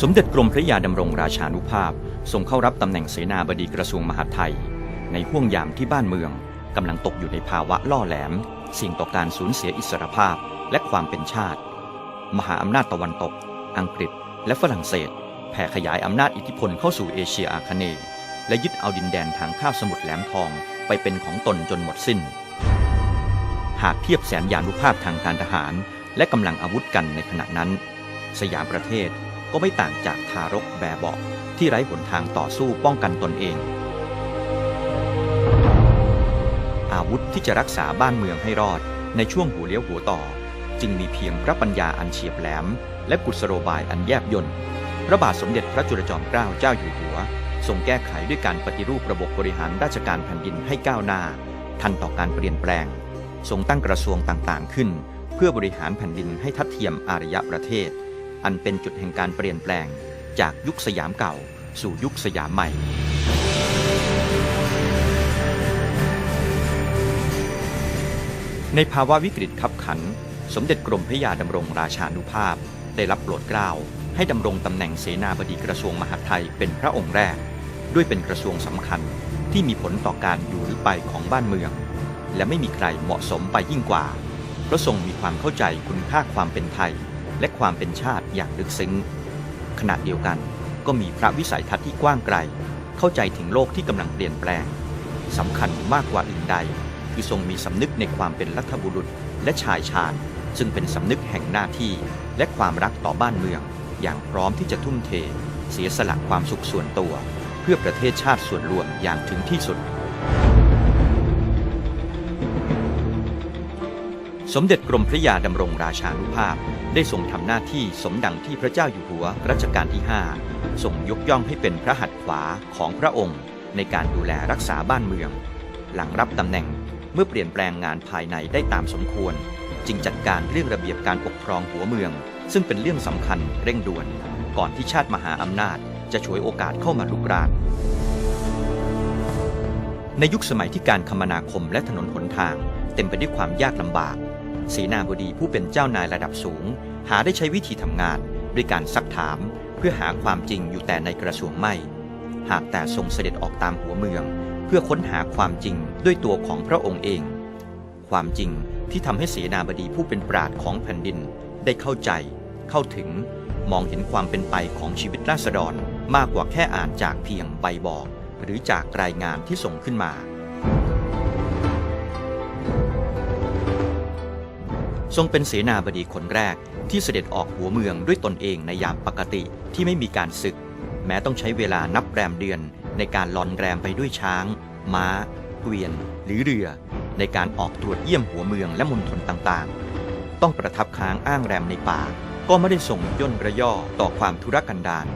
สมเด็จกรมพระยาดำรงราชานุภาพทรงเข้ารับตำแหน่งเสนาบดีกระทรวงมหาดไทย ในห่วงยามที่บ้านเมืองกำลังตกอยู่ในภาวะล่อแหลมสี่งต่อการสูญเสียอิสรภาพและความเป็นชาติ มหาอำนาจตะวันตก อังกฤษ และฝรั่งเศส แผ่ขยายอำนาจอิทธิพลเข้าสู่เอเชียอาคเนย์และยึดเอาดินแดนทางข้าวสมุทรแหลมทองไปเป็นของตนจนหมดสิ้น หากเทียบแสนยานุภาพทางการทหาร และกำลังอาวุธกันในขณะนั้น สยามประเทศ ก็ไม่ต่างจากทารกแบเบาะที่ไร้หนทางต่อสู้ป้องกันตนเอง อาวุธที่จะรักษาบ้านเมืองให้รอด ในช่วงหัวเลี้ยวหัวต่อ จึงมีเพียงพระปัญญาอันเฉียบแหลม และกุศโลบายอันแยบยลพระบาทสมเด็จพระจุลจอมเกล้าเจ้าอยู่หัวทรงแก้ไขด้วยการปฏิรูประบบบริหารราชการแผ่นดินให้ก้าวหน้า ทันต่อการเปลี่ยนแปลง ทรงตั้งกระทรวงต่างๆขึ้น เพื่อบริหารแผ่นดินให้ทัดเทียมอารยประเทศ อันเป็นจุดแห่งการเปลี่ยนแปลงจากยุคสยามเก่า สู่ยุคสยามใหม่ ในภาวะวิกฤตขับขัน สมเด็จกรมพระยาดำรงราชานุภาพ ได้รับโปรดเกล้าให้ดำรงตำแหน่งเสนาบดีกระทรวงมหาดไทยเป็นพระองค์แรก ด้วยเป็นกระทรวงสำคัญที่มีผลต่อการอยู่หรือไปของบ้านเมือง และไม่มีใครเหมาะสมไปยิ่งกว่า เพราะทรงมีความเข้าใจคุณค่าความเป็นไทย และความเป็นชาติอย่างลึกซึ้ง ขณะเดียวกันก็มีพระวิสัยทัศน์ที่กว้างไกล เข้าใจถึงโลกที่กำลังเปลี่ยนแปลงสำคัญมากกว่าอื่นใด คือทรงมีสำนึกในความเป็นรัฐบุรุษและชายชาญซึ่งเป็นสำนึกแห่งหน้าที่และความรักต่อบ้านเมือง อย่างพร้อมที่จะทุ่มเท เสียสละความสุขส่วนตัว เพื่อประเทศชาติส่วนรวมอย่างถึงที่สุด สมเด็จกรมพระยาดำรงราชานุภาพ ได้ทรงทำหน้าที่สมดังที่พระเจ้าอยู่หัวรัชกาลที่ 5 ทรงยกย่องให้เป็นพระหัตถ์ขวาของพระองค์ ในการดูแลรักษาบ้านเมือง หลังรับตำแหน่งเมื่อเปลี่ยนแปลงงานภายในได้ตามสมควร จึงจัดการเรื่องระเบียบการปกครองหัวเมือง ซึ่งเป็นเรื่องสำคัญเร่งด่วน ก่อนที่ชาติมหาอำนาจ จะฉวยโอกาสเข้ามาลุกรานในยุคสมัยที่การคมนาคมและถนนหนทาง เต็มไปด้วยความยากลำบาก เสนาบดีผู้เป็นเจ้านายระดับสูง หาได้ใช้วิธีทำงาน ด้วยการซักถาม เพื่อหาความจริงอยู่แต่ในกระทรวงไม่ หากแต่ทรงเสด็จออกตามหัวเมือง เพื่อค้นหาความจริงด้วยตัวของพระองค์เอง ความจริงที่ทำให้เสนาบดีผู้เป็นปราดของแผ่นดิน ได้เข้าใจ เข้าถึง มองเห็นความเป็นไปของชีวิตราษฎร มากกว่าแค่อ่านจากเพียงใบบอก หรือจากรายงานที่ส่งขึ้นมา ทรงเป็นเสนาบดีคนแรกที่เสด็จออกหัวเมืองด้วยตนเองในยามปกติที่ไม่มีการศึก แม้ต้องใช้เวลานับแรมเดือน ในการลอนแรมไปด้วยช้าง ม้า เกวียน หรือเรือ ในการออกตรวจเยี่ยมหัวเมืองและมณฑลต่างๆ ต้องประทับค้างอ้างแรมในป่า ก็ไม่ได้ส่งย่นระย่อต่อความธุรกันดาร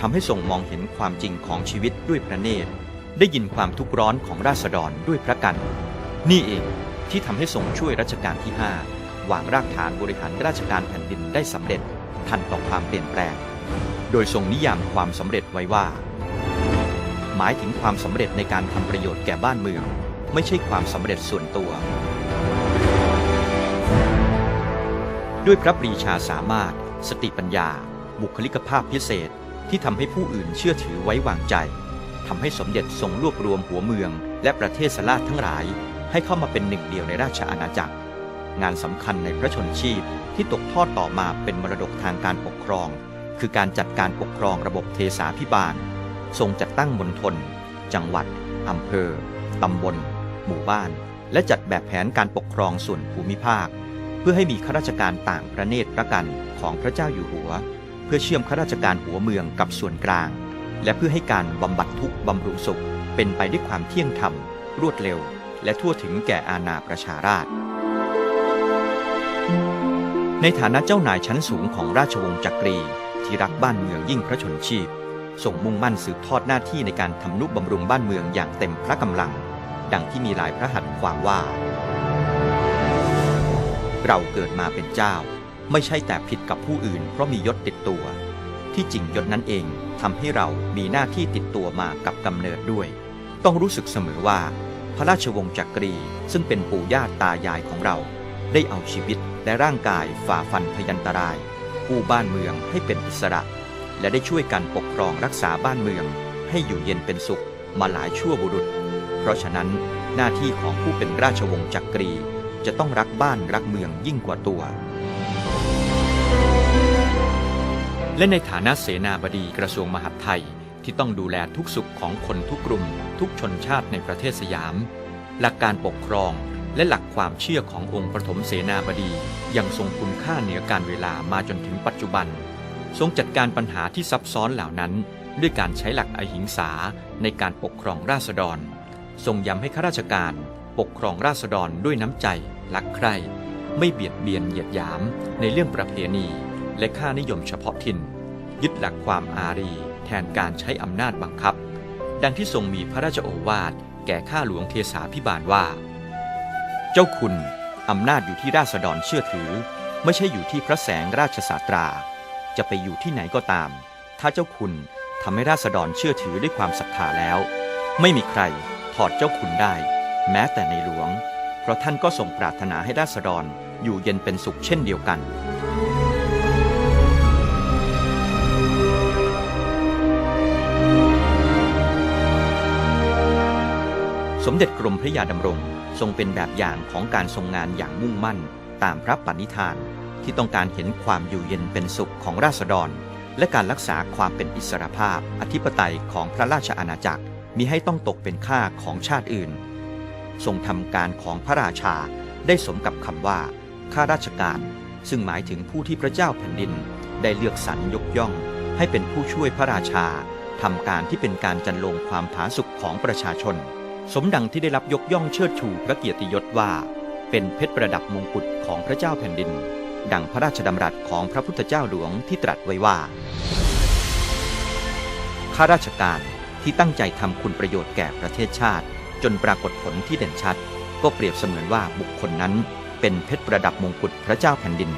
ทำให้ทรงมองเห็นความจริงของชีวิตด้วยพระเนตร ได้ยินความทุกข์ร้อนของราษฎรด้วยพระกัน นี่เองที่ทำให้ทรงช่วยรัชกาลที่5 วางรากฐานบริหารราชการแผ่นดินได้สำเร็จทันต่อความเปลี่ยนแปลง โดยทรงนิยามความสำเร็จไว้ว่า หมายถึงความสำเร็จในการทำประโยชน์แก่บ้านเมือง ไม่ใช่ความสำเร็จส่วนตัว ด้วยพระปรีชาสามารถ สติปัญญา บุคลิกภาพพิเศษที่ทำให้ผู้อื่นเชื่อถือไว้วางใจทำให้สมเด็จทรงรวบรวมหัวเมือง และประเทศสลาดทั้งหลาย ให้เข้ามาเป็นหนึ่งเดียวในราชอาณาจักร งานสำคัญในพระชนชีพที่ตกทอดต่อมาเป็นมรดกทางการปกครอง คือการจัดการปกครองระบบเทสาพิบาล ทรงจัดตั้งมณฑลจังหวัดอำเภอ ตำบล หมู่บ้าน และจัดแบบแผนการปกครองส่วนภูมิภาค เพื่อให้มีข้าราชการต่างประเนตรประกันของพระเจ้าอยู่หัว เพื่อเชื่อมข้าราชการหัวเมืองกับส่วนกลาง และเพื่อให้การบำบัดทุกข์บำรุงสุข เป็นไปด้วยความเที่ยงธรรม รวดเร็ว และทั่วถึงแก่อาณาประชาราษฎร์ ในฐานะเจ้านายชั้นสูงของราชวงศ์จักรีที่รักบ้านเมืองยิ่งพระชนชีพส่งมุ่งมั่นสืบทอดหน้าที่ในการทำนุบำรุงบ้านเมืองอย่างเต็มพระกำลัง ดังที่มีหลายพระหัตถ์ความว่า เราเกิดมาเป็นเจ้า ไม่ใช่แต่ผิดกับผู้อื่น เพราะมียศติดตัว ที่จริงยศนั้นเองทำให้เรามีหน้าที่ติดตัวมากับกำเนิดด้วย ต้องรู้สึกเสมอว่า พระราชวงศ์จักรีซึ่งเป็นปู่ย่าตายายของเรา ได้เอาชีวิต และร่างกายฝ่าฟันพยันตรายกู้บ้านเมืองให้เป็นอิสระ และได้ช่วยกันปกครองรักษาบ้านเมือง ให้อยู่เย็นเป็นสุขมาหลายชั่วบุรุษ เพราะฉะนั้นหน้าที่ของผู้เป็นราชวงศ์จักรี จะต้องรักบ้านรักเมืองยิ่งกว่าตัว และในฐานะเสนาบดีกระทรวงมหาดไทยที่ต้องดูแลทุกสุขของคนทุกกลุ่ม ทุกชนชาติในประเทศสยาม หลักการปกครอง และหลักความเชื่อขององค์ปฐมเสนาบดียังทรงคุณค่าเหนือการเวลามาจนถึงปัจจุบัน ทรงจัดการปัญหาที่ซับซ้อนเหล่านั้น ด้วยการใช้หลักอหิงสาในการปกครองราษฎร ทรงย้ำให้ข้าราชการปกครองราษฎรด้วยน้ำใจรักใคร่ไม่เบียดเบียนเหยียดหยามในเรื่องประเพณี และค่านิยมเฉพาะถิ่น ยึดหลักความอารีแทนการใช้อำนาจบังคับ ดังที่ทรงมีพระราชโอวาทแก่ข้าหลวงเทสาพิบาลว่า เจ้าคุณ อำนาจอยู่ที่ราษฎรเชื่อถือ ไม่ใช่อยู่ที่พระแสงราชศาตรา จะไปอยู่ที่ไหนก็ตาม ถ้าเจ้าคุณทำให้ราษฎรเชื่อถือด้วยความศรัทธาแล้ว ไม่มีใครถอดเจ้าคุณได้ แม้แต่ในหลวง เพราะท่านก็ทรงปรารถนาให้ราษฎรอยู่เย็นเป็นสุขเช่นเดียวกัน สมเด็จกรมพระยาดำรง ทรงเป็นแบบอย่างของการทรงงานอย่างมุ่งมั่น ตามพระปณิธานที่ต้องการเห็นความอยู่เย็นเป็นสุขของราษฎร และการรักษาความเป็นอิสรภาพ อธิปไตยของพระราชอาณาจักรมิให้ต้องตกเป็นค่าของชาติอื่น ทรงทำการของพระราชาได้สมกับคำว่าข้าราชการ ซึ่งหมายถึงผู้ที่พระเจ้าแผ่นดิน ได้เลือกสรรยกย่อง ให้เป็นผู้ช่วยพระราชาทำการที่เป็นการจันลงความผาสุกของประชาชน สมดังที่ได้รับยกย่องเชิดชูพระเกียรติยศว่า เป็นเพชรประดับมงกุฎของพระเจ้าแผ่นดิน ดังพระราชดำรัสของพระพุทธเจ้าหลวงที่ตรัสไว้ว่าข้าราชการที่ตั้งใจทำคุณประโยชน์แก่ประเทศชาติ จนปรากฏผลที่เด่นชัด ก็เปรียบเสมือนว่าบุคคลนั้น เป็นเพชรประดับมงกุฎพระเจ้าแผ่นดิน